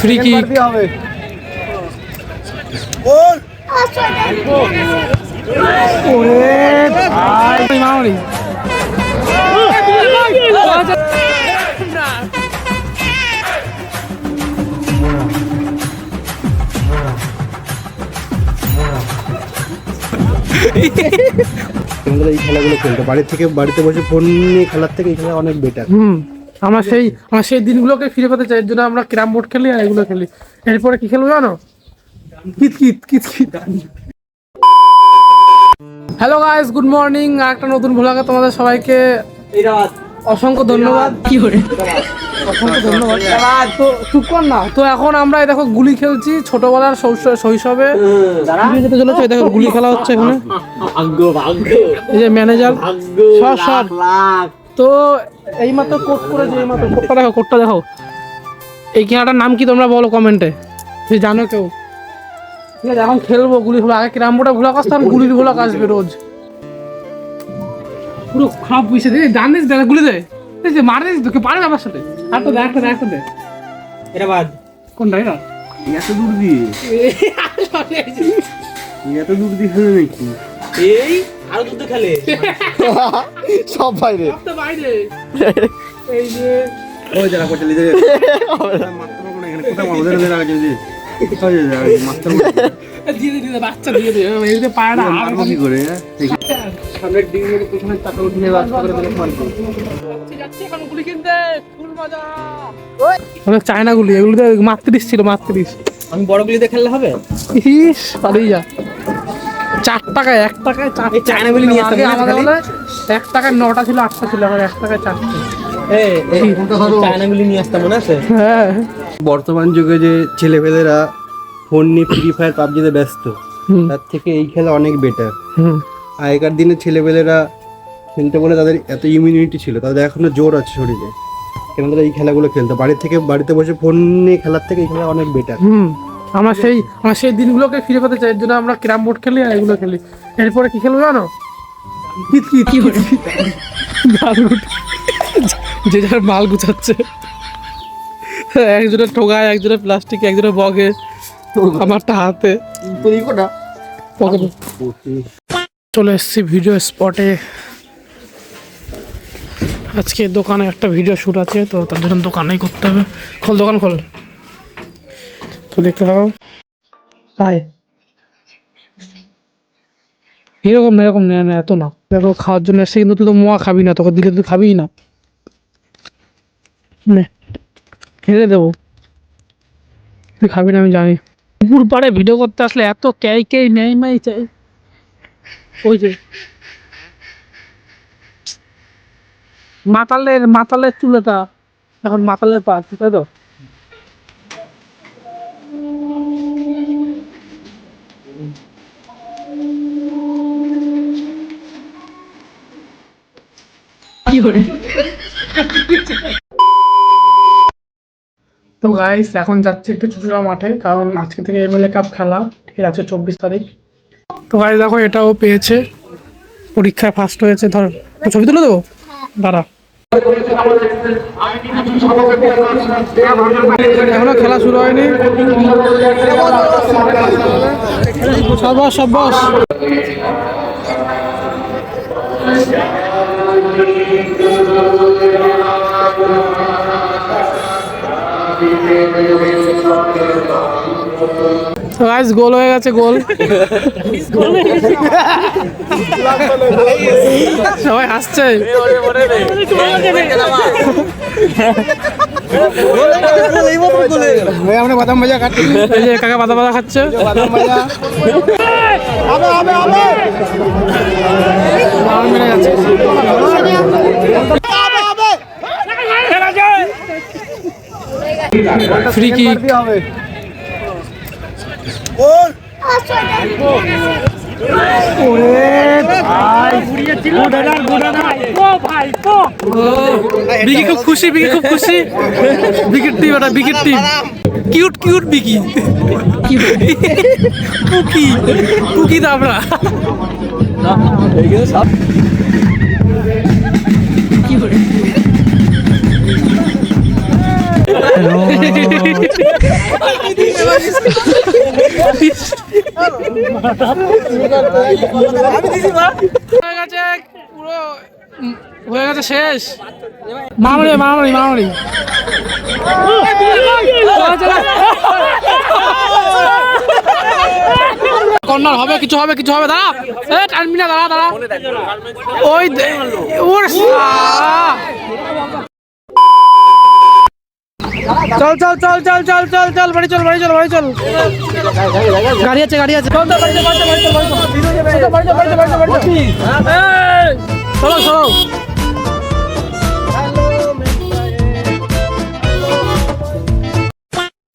Free kick মামনি আমাদের এই খেলাগুলো খেলতে বাড়ি থেকে বাড়িতে বসে ফোন নিয়ে খেলার থেকে এই খেলা অনেক বেটার হুম। আমরা সেই আমরা সেই দিনগুলোকে ফিরে পেতে চাই এর জন্য আমরা ক্যারাম বোর্ড খেলি আর এগুলো খেলি। এরপরে কি খেলব জানো? কিত কিত কিত কিত। হ্যালো গাইস গুড মর্নিং আর একটা নতুন ভোলাকে তোমাদের সবাইকে অসংখ্য ধন্যবাদ। কি করে অসংখ্য ধন্যবাদ। তো চুপ কর না। তো এখন আমরা এই দেখো গুলি খেলছি ছোটবেলার শৈশ- শৈশবে। যেতে চলেছে? এই দেখো গুলি খেলা হচ্ছে এখানে। এই যে ম্যানেজার সব সব তো এই মাত্র কোট করেছে এই মাত্র কোটটা দেখো কোটটা দেখো। এই খেলাটার নাম কি তোমরা বলো কমেন্টে যদি জানো কেউ? ঠিক আছে এখন খেলব গুলি খেলব। আগে কিরাম বোর্ডে ভোলাক আসতাম গুলির ভোলাক আসবে রোজ। পুরো খারাপ বুঝছে দিদি জানিস দাদা গুলি দে। এই যে মারে দিস তোকে পারে আমার সাথে? দে একটা দেখ একটা দে এটা বাদ। কোনটা এটা? এত দূর দিয়ে? এত দূর দিয়ে নাকি? এই আরও দুধ খেলে। সব বাইরে। সব তো বাইরে। এই যে। ওই যারা পচে লিজে এখানে ওদের ওদের আগে যদি হ্যাঁ? চায়না গুলি এগুলোতে মাত্রিশ ছিল মাত্রিশ আমি বড় গুলিতে খেললে হবে? ইস পালিয়ে যা। চার টাকায় এক টাকায় চার চায়না গুলি নিয়ে আসতাম, আছে আমাদের? বলে এক টাকায় নটা ছিল আটটা ছিল এক টাকায় চারটে। হ্যাঁ। বর্তমান যুগে যে ছেলেপেলেরা ফোন নিয়ে ফ্রি ফায়ার পাবজিতে ব্যস্ত হুম। তার থেকে এই খেলা অনেক বেটার আগেকার দিনে ছেলেপেলেরা খেলতে বলে তাদের এত ইমিউনিটি ছিল তাদের এখনও জোর আছে শরীরে। কেন তারা এই খেলাগুলো খেলতো। বাড়ি থেকে বাড়িতে বসে ফোন নিয়ে খেলার থেকে এই খেলা অনেক বেটার হুম। আমরা সেই আমরা সেই দিনগুলোকে ফিরে পেতে চাই এর জন্য আমরা ক্যারাম বোর্ড খেলি আর এগুলো খেলি। এরপরে কি খেলব জানো? কি মাল গুট- যে যার মাল গুছাচ্ছে। একজনের ঠোগায় একজনের প্লাস্টিক একজনের বগে আমারটা হাতে। পকেটে। চলে এসেছি ভিডিও স্পটে আজকে দোকানে একটা ভিডিও শ্যুট আছে তো তার জন্য দোকানেই করতে হবে। খোল দোকান খোল। তো তাই? এরকম না এরকম না এত না। দেখো, খাওয়ার জন্য এসে কিন্তু তুই তো মোয়া খাবি না, তোকে দিলে তুই খাবিই না। খেতে দেবো। তুই খাবি না, আমি জানি। পুকুর পাড়ে ভিডিও করতে আসলে এত ক্যাই ক্যাই নেই মাই চাই। ওই যে। মাতালের মাতালের চুলেটা, এখন মাতালের পা তাই তো? তো গাইস এখন যাচ্ছে একটু চুচুড়া মাঠে কারণ আজকে থেকে এমএলএ কাপ খেলা ঠিক আছে চব্বিশ তারিখ। তো গাইস দেখো এটাও পেয়েছে। পরীক্ষায় ফার্স্ট হয়েছে ধর ছবি তুলে দেবো? দাঁড়া। এখনও খেলা শুরু হয়নি। সব বস, গাইস গোল হয়ে গেছে গোল। সবাই হাসছে। বাদাম ভাজা খাচ্ছি কাকা বাদা বাদা খাচ্ছে। বাদাম ভাজা মেরে যাচ্ছে। ফ্রি কিক বিকি খুব খুশি বিকি খুশি। বিকেট team cute cute Vicky pookie pookie দাবড়া হয়ে গেছে পুরো হয়ে গেছে শেষ। মামড়ি মামড়ি মামড়ি কর্নার হবে কিছু হবে কিছু হবে দাঁড়া এ টানবি না দাঁড়া দাঁড়া ওই ওর চল চল চল চল চল চল চল বাড়ি চল বাড়ি চল বাড়ি চল গাড়ি আছে গাড়ি আছে চল চল বাড়ি চল বাড়ি চল বাড়ি চল বাড়ি চল চল, বাড়ি চল বাড়ি চল বাড়ি চল বাড়ি চল এই, চলো চলো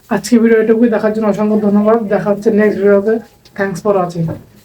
আজকে ভিডিও এটুকুই দেখার জন্য অসংখ্য ধন্যবাদ দেখা হচ্ছে নেক্সট ভিডিওতে থ্যাংকস ফর ওয়াচিং